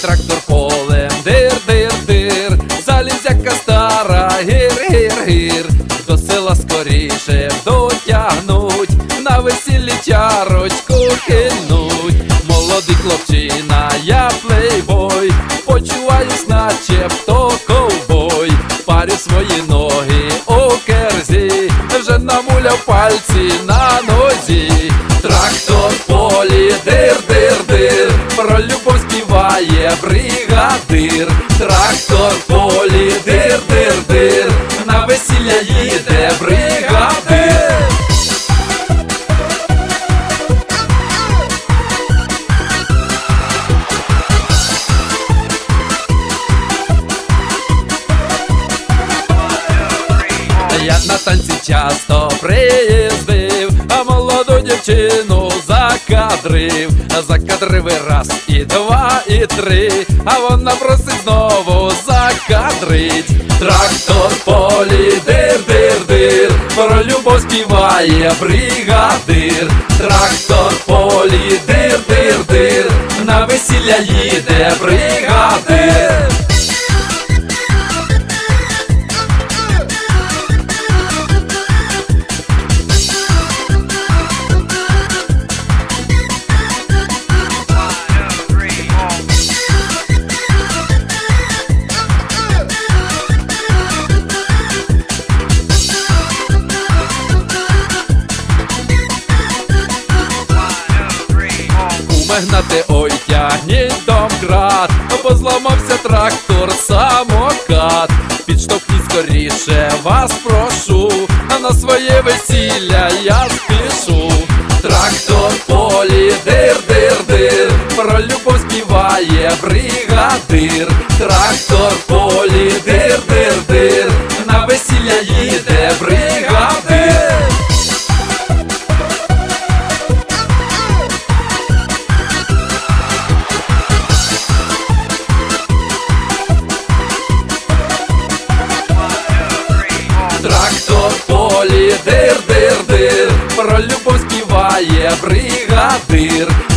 трактор полем, дир, дир, дир, залізяка стара, гір, гір, гір, до села скоріше дотягнуть, на весіллі чарочку кинуть. Молодий хлопчина, я плейбой, почуваюсь, начебто ковбой, парю свої ноги у керзі, вже намуляв пальці на нозі, трактор полі, дир, дир, дир, про бригадир, трактор полі, дир, дир, дир, на весілля їде бригадир. Я на танці часто приїздив, а молоду дівчину закадрив, закадрив і раз, і два, і три, а вона просить знову закадрить. Трактор полі, дир, дир, дир, про любов співає бригадир. Трактор полі, дир, дир, дир, на весілля їде бригадир. Куме гнати, ой, тягніть домкрат, бо зламався трактор, самокат. Підштовхніть скоріше, вас прошу, а на своє весілля я спішу. Трактор полі, дир, дир, дир, про любов співає бригадир. Трактор полі, дир, дир, дир, про любов співає бригадир.